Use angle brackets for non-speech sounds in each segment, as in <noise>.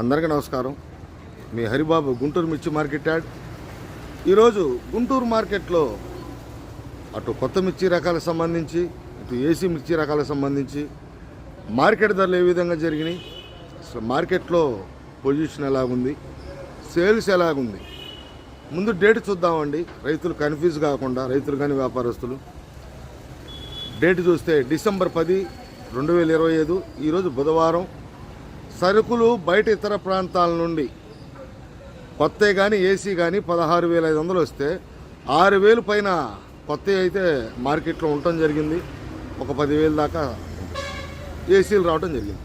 అందరికీ నమస్కారం. మీ హరిబాబు గుంటూరు మిర్చి మార్కెట్ యాడ్. ఈరోజు గుంటూరు మార్కెట్లో అటు కొత్త మిర్చి రకాలకు సంబంధించి ఇటు ఏసీ మిర్చి రకాలకు సంబంధించి మార్కెట్ ధరలు ఏ విధంగా జరిగినాయి అసలు మార్కెట్లో పొజిషన్ ఎలాగుంది సేల్స్ ఎలాగుంది ముందు డేట్ చూద్దామండి. రైతులు కన్ఫ్యూజ్ కాకుండా రైతులు కానీ వ్యాపారస్తులు. డేట్ చూస్తే డిసెంబర్ పది రెండు వేల ఇరవై ఐదు ఈరోజు బుధవారం. సరుకులు బయట ఇతర ప్రాంతాల నుండి కొత్త కానీ ఏసీ కానీ పదహారు వేల ఐదు వందలు వస్తే ఆరు వేలు పైన కొత్త అయితే మార్కెట్లో ఉండటం జరిగింది. ఒక పదివేలు దాకా ఏసీలు రావటం జరిగింది.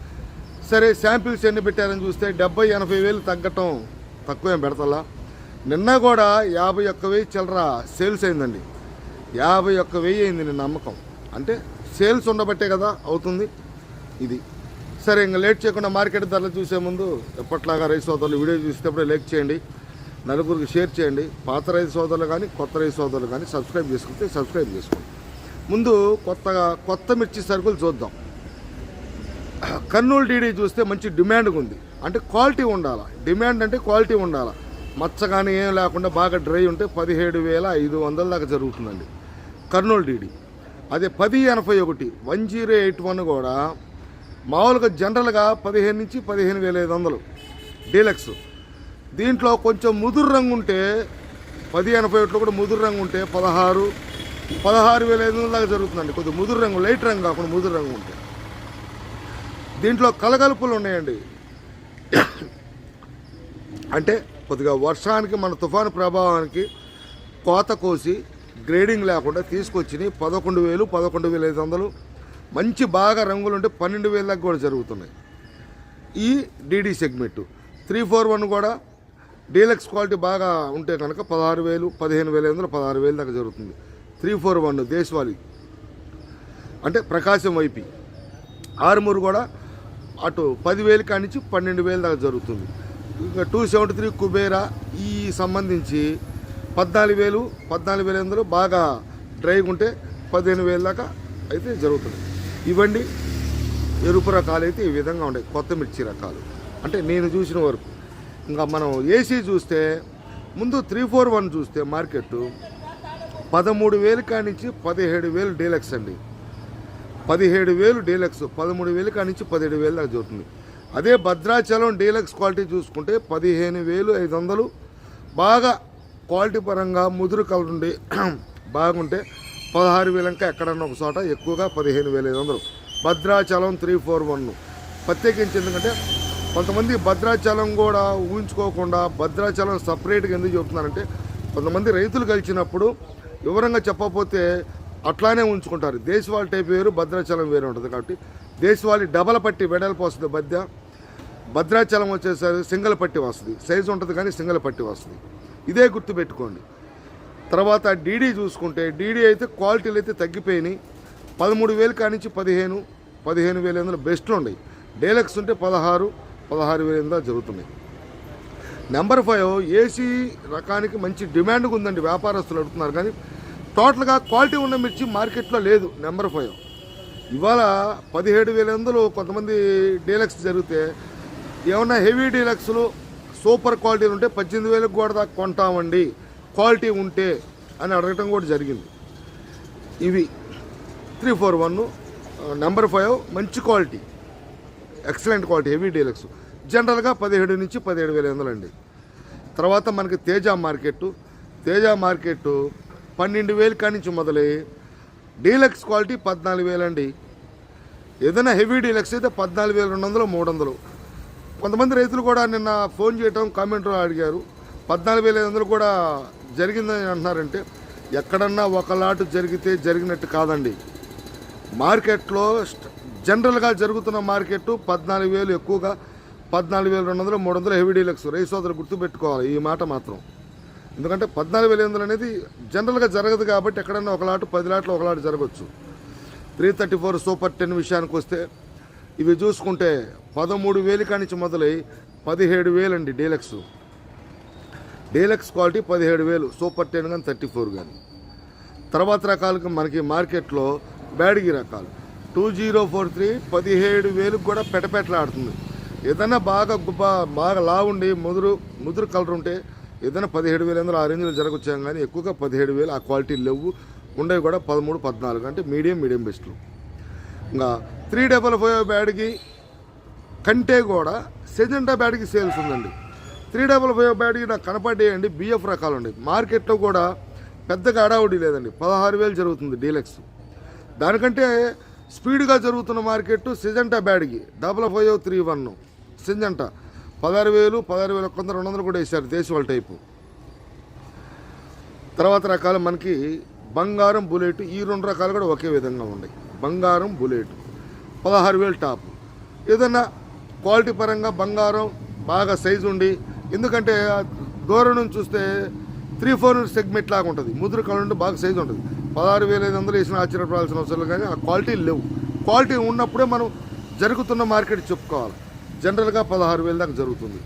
సరే శాంపిల్స్ ఎన్ని పెట్టారని చూస్తే డెబ్బై ఎనభై వేలు తగ్గటం తక్కువేం పెడతలా. నిన్న కూడా యాభై ఒక్క వెయ్యి చిల్లర సేల్స్ అయిందండి. యాభై ఒక్క వెయ్యి అయింది నిన్న నమ్మకం. అంటే సేల్స్ ఉండబట్టే కదా అవుతుంది. ఇది సరే ఇంకా లేట్ చేయకుండా మార్కెట్ ధరలు చూసే ముందు ఎప్పట్లాగా రైతు సోదరులు వీడియో చూసేటప్పుడే లైక్ చేయండి నలుగురికి షేర్ చేయండి పాత రైతు సోదరులు కానీ కొత్త రైతు సోదరులు కానీ సబ్స్క్రైబ్ చేసుకుంటే సబ్స్క్రైబ్ చేసుకోండి. ముందు కొత్తగా కొత్త మిర్చి సరుకులు చూద్దాం. కర్నూలు డీడీ చూస్తే మంచి డిమాండ్గా ఉంది. అంటే క్వాలిటీ ఉండాలి? డిమాండ్ అంటే క్వాలిటీ ఉండాలి? మచ్చ కానీ ఏం లేకుండా బాగా డ్రై ఉంటే పదిహేడు వేల ఐదు వందల దాకా జరుగుతుందండి. కర్నూలు డీడీ అదే పది ఎనభై ఒకటి వన్ జీరో ఎయిట్ వన్ కూడా మామూలుగా జనరల్గా పదిహేను నుంచి పదిహేను వేల ఐదు వందలు. డీలక్స్. దీంట్లో కొంచెం ముదురు రంగు ఉంటే పది ఎనభై ఒకటిలో కూడా ముదురు రంగు ఉంటే పదహారు పదహారు వేల ఐదు వందల దాకా జరుగుతుందండి. కొద్దిగా ముదురు రంగు లైట్ రంగు కాకుండా ముదురు రంగు ఉంటే. దీంట్లో కలగలుపులు ఉన్నాయండి. అంటే కొద్దిగా వర్షానికి మన తుఫాను ప్రభావానికి కోత కోసి గ్రేడింగ్ లేకుండా తీసుకొచ్చినాయి. పదకొండు వేలు పదకొండు వేల ఐదు వందలు. మంచి బాగా రంగులు ఉంటే పన్నెండు వేల దాకా కూడా జరుగుతున్నాయి. ఈ DD segment three four one కూడా డీలక్స్ క్వాలిటీ బాగా ఉంటే కనుక పదహారు వేలు పదిహేను వేల ఐదు పదహారు వేలు దాకా జరుగుతుంది. త్రీ ఫోర్ వన్ దేశవాళీ. అంటే ప్రకాశం వైపి. ఆరుమూరు కూడా అటు పదివేలు కానించి పన్నెండు వేలు దాకా జరుగుతుంది. ఇంకా టూ సెవెంటీ త్రీ కుబేరా ఈ సంబంధించి పద్నాలుగు వేలు పద్నాలుగు వేల బాగా డ్రైగా ఉంటే పదిహేను వేలు దాకా అయితే జరుగుతుంది. ఇవ్వండి. ఎరుపు రకాలు అయితే ఈ విధంగా ఉంటాయి. కొత్త మిర్చి రకాలు. అంటే నేను చూసిన వరకు. ఇంకా మనం ఏసీ చూస్తే ముందు త్రీ ఫోర్ వన్ చూస్తే మార్కెట్ పదమూడు వేలు కానించి పదిహేడు వేలు డీలక్స్ అండి. పదిహేడు వేలు డీలక్స్ పదమూడు వేలు కానించి పదిహేడు వేలు దాకా జరుగుతుంది. అదే భద్రాచలం డీలక్స్ క్వాలిటీ చూసుకుంటే పదిహేను వేలు ఐదు వందలు. బాగా క్వాలిటీ పరంగా ముదురు కలర్ ఉండి <clears throat> బాగుంటే పదహారు వేలు ఇంకా ఎక్కడన్నా ఒక చోట ఎక్కువగా పదిహేను వేల ఐదు వందలు. Bhadrachalam three four one. ప్రత్యేకించి ఎందుకంటే కొంతమంది భద్రాచలం కూడా ఊహించుకోకుండా భద్రాచలం సపరేట్గా ఎందుకు చెబుతున్నారంటే కొంతమంది రైతులు కలిసినప్పుడు వివరంగా చెప్పకపోతే అట్లానే ఉంచుకుంటారు దేశవాళి టైప్ వేరు భద్రాచలం వేరు ఉంటుంది కాబట్టి దేశవాళి డబల పట్టి వెడల్పు వస్తుంది మధ్య. భద్రాచలం వచ్చేసరికి సింగల్ పట్టి వస్తుంది. సైజు ఉంటుంది కానీ సింగల్ పట్టి వస్తుంది. ఇదే గుర్తు పెట్టుకోండి తర్వాత డీడీ చూసుకుంటే డీడీ అయితే క్వాలిటీలు అయితే తగ్గిపోయినాయి. పదమూడు వేలు కానించి పదిహేను పదిహేను వేల ఎనిమిది బెస్ట్లు ఉన్నాయి. డేలక్స్ ఉంటే పదహారు పదహారు వేల ఎనిమిది జరుగుతున్నాయి. నెంబర్ ఫైవ్ ఏసీ రకానికి మంచి డిమాండ్ ఉందండి వ్యాపారస్తులు అడుగుతున్నారు. కానీ టోటల్గా క్వాలిటీ ఉన్న మిర్చి మార్కెట్లో లేదు నెంబర్ ఫైవ్ ఇవాళ పదిహేడు వేల ఎనిమిదిలో కొంతమంది డీలక్స్ జరిగితే ఏమన్నా హెవీ డీలక్స్లు సూపర్ క్వాలిటీలు ఉంటే పద్దెనిమిది వేలకు కూడా దాకా కొంటామండి. క్వాలిటీ ఉంటే అని అడగటం కూడా జరిగింది. ఇవి three four one number five మంచి quality. Excellent quality heavy deluxe. జనరల్గా పదిహేడు నుంచి పదిహేడు వేల వందలు అండి. తర్వాత మనకి తేజ మార్కెట్ తేజ మార్కెట్ పన్నెండు వేలు కానించి మొదలై డీలక్స్ క్వాలిటీ పద్నాలుగు వేలండి ఏదైనా హెవీ డీలక్స్ అయితే పద్నాలుగు వేల రెండు వందలు మూడు వందలు. కొంతమంది రైతులు కూడా నిన్న ఫోన్ చేయటం కామెంట్లో అడిగారు. పద్నాలుగు వేల ఐదు వందలు కూడా జరిగిందని అంటున్నారంటే ఎక్కడన్నా ఒకలాటు జరిగితే జరిగినట్టు కాదండి. మార్కెట్లో జనరల్గా జరుగుతున్న మార్కెట్ పద్నాలుగు వేలు ఎక్కువగా పద్నాలుగు వేల రెండు వందలు మూడు వందలు హెవీ డీలక్స్. రైతు సోదరు గుర్తుపెట్టుకోవాలి ఈ మాట మాత్రం. ఎందుకంటే పద్నాలుగు వేల వందలు అనేది జనరల్గా జరగదు కాబట్టి ఎక్కడన్నా ఒక లాటు పది లాట్లు ఒక లాటు జరగవచ్చు three thirty four super ten విషయానికి వస్తే ఇవి చూసుకుంటే పదమూడు వేలు కానించి మొదలై పదిహేడు వేలండి డీలక్స్. డీలక్స్ క్వాలిటీ పదిహేడు వేలు సూపర్ టెన్ కానీ థర్టీ ఫోర్ కానీ తర్వాత రకాలకు మనకి మార్కెట్లో బ్యాడ్గి రకాలు. టూ జీరో ఫోర్ త్రీ పదిహేడు వేలకు కూడా పెటపెటలాడుతుంది. ఏదైనా బాగా గుబ్బ బాగా లావుండి ముదురు ముదురు కలర్ ఉంటే ఏదైనా పదిహేడు వేలు ఎందులో ఆ రేంజ్లో జరగొచ్చాం కానీ ఎక్కువగా పదిహేడు వేలు ఆ క్వాలిటీ లేవు. ఉండేవి కూడా పదమూడు పద్నాలుగు అంటే మీడియం మీడియం బెస్ట్లు. ఇంకా త్రీ డబల్ ఫైవ్ బ్యాడ్కి కంటే కూడా సెజెంటా బ్యాడ్కి సేల్స్ ఉందండి. త్రీ డబల్ ఫైవ్ బ్యాటరీ నాకు కనపడేయండి బిఎఫ్ రకాలు అండి మార్కెట్లో కూడా పెద్దగా అడావుడి లేదండి. పదహారు వేలు జరుగుతుంది డీలక్స్. దానికంటే స్పీడ్గా జరుగుతున్న market Syngenta బ్యాడ్కి double five three one. Syngenta పదహారు వేలు పదహారు వేల కొంత రెండు వందలు కూడా వేశారు దేశవాళ టైపు. తర్వాత రకాలు మనకి బంగారం బుల్లెట్ ఈ రెండు రకాలు కూడా ఒకే విధంగా ఉన్నాయి. బంగారం బుల్లెట్ పదహారు వేలు టాప్. ఏదన్నా క్వాలిటీ పరంగా బంగారం బాగా సైజు ఉండి ఎందుకంటే దూరం నుంచి చూస్తే త్రీ ఫోర్ సెగ్మెంట్ లాగా ఉంటుంది. ముద్ర కళ్ళు బాగా సైజు ఉంటుంది. పదహారు వేల ఐదు వందలు వేసిన ఆశ్చర్యపడాల్సిన అవసరం కానీ ఆ క్వాలిటీ లేవు. క్వాలిటీ ఉన్నప్పుడే మనం జరుగుతున్న మార్కెట్ చెప్పుకోవాలి. జనరల్గా పదహారు వేల దాకా జరుగుతుంది.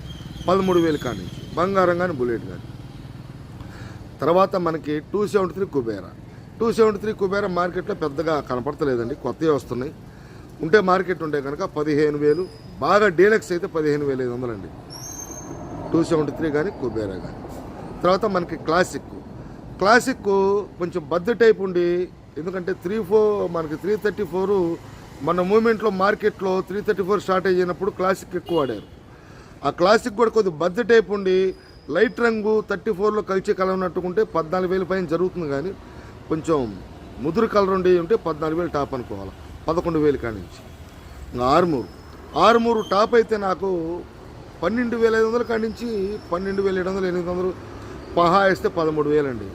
పదమూడు వేలు కానీ బంగారం కానీ బుల్లెట్ కానీ. తర్వాత మనకి two seventy three Kubera. Two seventy three Kubera మార్కెట్లో పెద్దగా కనపడతలేదండి. కొత్తవి వస్తున్నాయి. ఉంటే మార్కెట్ ఉంటే కనుక పదిహేను వేలు బాగా డీలక్స్ అయితే పదిహేను వేల ఐదు వందలండి. టూ సెవెంటీ త్రీ కానీ కుబేరా కానీ తర్వాత మనకి క్లాసిక్. క్లాసిక్ కొంచెం బద్ద టైప్ ఉండి ఎందుకంటే త్రీ ఫోర్ మనకి త్రీ థర్టీ ఫోర్ మన మూమెంట్లో మార్కెట్లో త్రీ థర్టీ ఫోర్ స్టార్ట్ అయినప్పుడు క్లాసిక్ ఎక్కువ వాడారు ఆ క్లాసిక్ కూడా కొద్దిగా బద్ద టైప్ ఉండి లైట్ రంగు థర్టీ ఫోర్లో కలిచే కలర్ ఉన్నట్టుకుంటే పద్నాలుగు వేల పైన జరుగుతుంది కానీ కొంచెం ముదురు కలర్ ఉండి ఉంటే పద్నాలుగు వేలు టాప్ అనుకోవాలి. పదకొండు వేలు కాడి నుంచి. ఆరుమూరు. ఆరుమూరు టాప్ అయితే నాకు పన్నెండు వేల ఐదు వందల కాడి నుంచి పన్నెండు వేల ఏడు వందలు ఎనిమిది వందలు పహా వేస్తే పదమూడు వేలండి.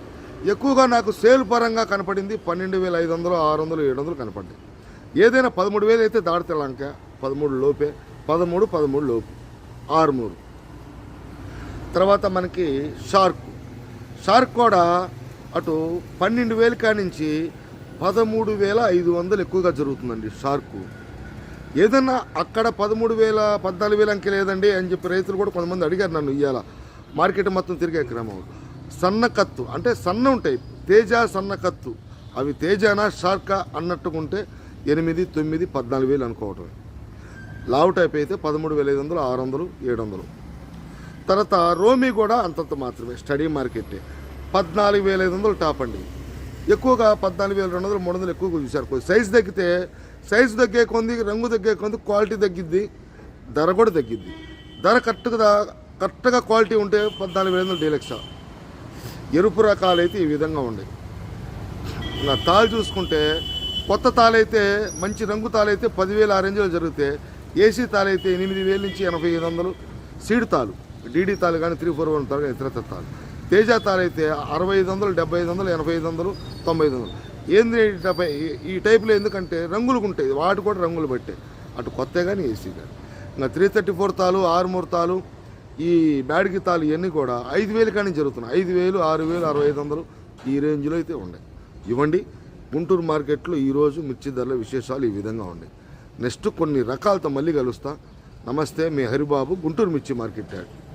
ఎక్కువగా నాకు సేల్ పరంగా కనపడింది పన్నెండు వేల ఐదు వందలు ఆరు వందలు ఏడు వందలు కనపడ్డాయి. ఏదైనా పదమూడు వేలు అయితే దాడితే లంక పదమూడు లోపే పదమూడు పదమూడు లోపు ఆరుమూరు. తర్వాత మనకి షార్క్. షార్క్ కూడా అటు పన్నెండు వేల కాడి నుంచి పదమూడు వేల ఐదు వందలు ఎక్కువగా జరుగుతుందండి షార్కు. ఏదన్నా అక్కడ పదమూడు వేల పద్నాలుగు వేల అంకె లేదండి అని చెప్పి రైతులు కూడా కొంతమంది అడిగారు నన్ను ఇవాళ మార్కెట్ మొత్తం తిరిగే క్రమం. సన్న కత్తు అంటే సన్న ఉంటాయి తేజ సన్న కత్తు. అవి తేజానా షార్కా అన్నట్టుకుంటే ఎనిమిది తొమ్మిది పద్నాలుగు వేలు అనుకోవటం. లావు టైప్ అయితే పదమూడు వేల ఐదు వందలు ఆరు వందలు ఏడు వందలు. తర్వాత రోమి కూడా అంతంత మాత్రమే స్టడీ మార్కెటే. పద్నాలుగు వేల ఐదు వందలు టాప్ అండి. ఎక్కువగా పద్నాలుగు వేల రెండు వందలు మూడు వందలు ఎక్కువగా చూశారు. సైజ్ తగ్గితే సైజు తగ్గే కొంది రంగు తగ్గే కొంది క్వాలిటీ తగ్గిద్ది ధర కూడా తగ్గిద్ది. ధర కరెక్ట్గా కరెక్ట్గా క్వాలిటీ ఉంటే పద్నాలుగు వేల వందలు డీలక్సా. ఎరుపు రకాలు అయితే ఈ విధంగా ఉండేవి ఇంకా తాళ్ళు చూసుకుంటే కొత్త తాళైతే మంచి రంగు తాళైతే పదివేల ఆ రేంజ్లో జరిగితే ఏసీ తాళైతే ఎనిమిది వేల నుంచి ఎనభై ఐదు వందలు. సీడ్ తాలు డీడీ తాలు కానీ త్రీ ఫోర్ వన్ తాలు కానీ ఇతరత తాలు తేజ తాళైతే అరవై ఐదు వందలు డెబ్బై ఐదు వందలు ఎనభై ఐదు వందలు తొంభై ఐదు వందలు. ఏంది ఈ టైప్లో ఈ- టైపులో ఎందుకంటే రంగులు ఉంటాయి. వాటి కూడా రంగులు బట్టే అటు కొత్త కానీ ఏసీ కానీ ఇంకా త్రీ థర్టీ ఫోర్ తాలు ఆరుమూరు తాలు ఈ బ్యాడ్కి తాలు ఇవన్నీ కూడా ఐదు వేలు కానీ జరుగుతున్నాయి. ఐదు వేలు ఆరు వేలు అరవై ఐదు వందలు ఈ రేంజ్లో అయితే ఉన్నాయి. ఇవ్వండి. గుంటూరు మార్కెట్లో ఈరోజు మిర్చి ధరల విశేషాలు ఈ విధంగా ఉన్నాయి. నెక్స్ట్ కొన్ని రకాలతో మళ్ళీ కలుస్తా. నమస్తే మీ హరిబాబు గుంటూరు మిర్చి మార్కెట్ యాడ్.